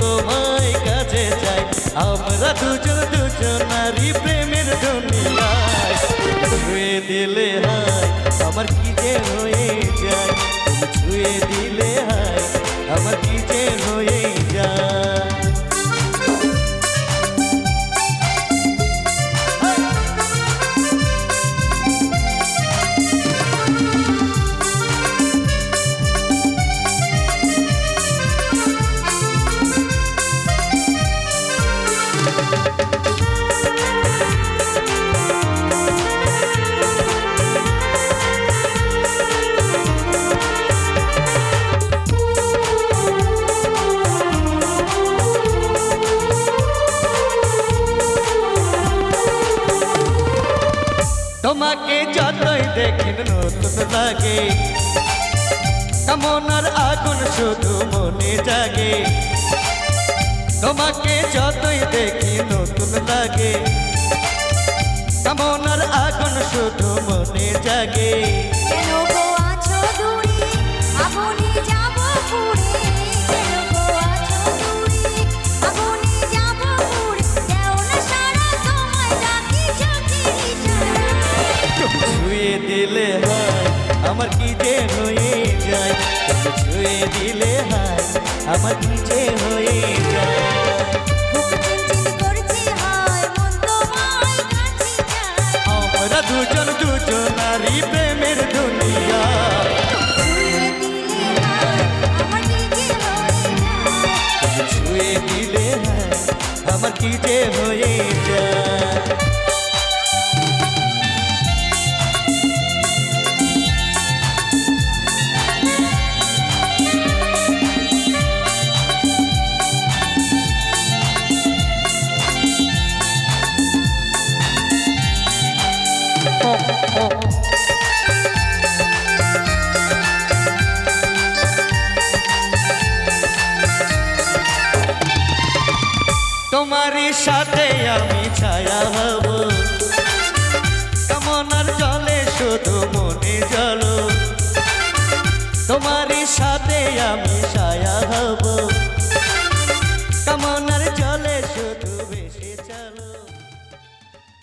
তো ভাই কাছে চাই। আমরা দুজন দুজনারই প্রেমের দুনিয়ায়। দিলে হায় আমার কি যে তোমাকে যতই দেখি নতুন লাগে কামনার আগুন শুধু মনে জাগে। তোমাকে যতই দেখি নতুন লাগে কামনার আগুন শুধু মনে জাগে। দিলে হয় আমার কি যে হয়ে যায় তুমি ছুঁয়ে দিলে হয় আমার কি যে হয়ে যায় বুক চিনচিন করছে হয় মন তোমায় কাছে চায় আমরা দুজন দুজনারই প্রেমের দুনিয়া ছুঁয়ে দিলে হয় আমার কি যে হয়ে যায় তোমারই সাথে আমি ছায়া হব। কামনার জলে শুধু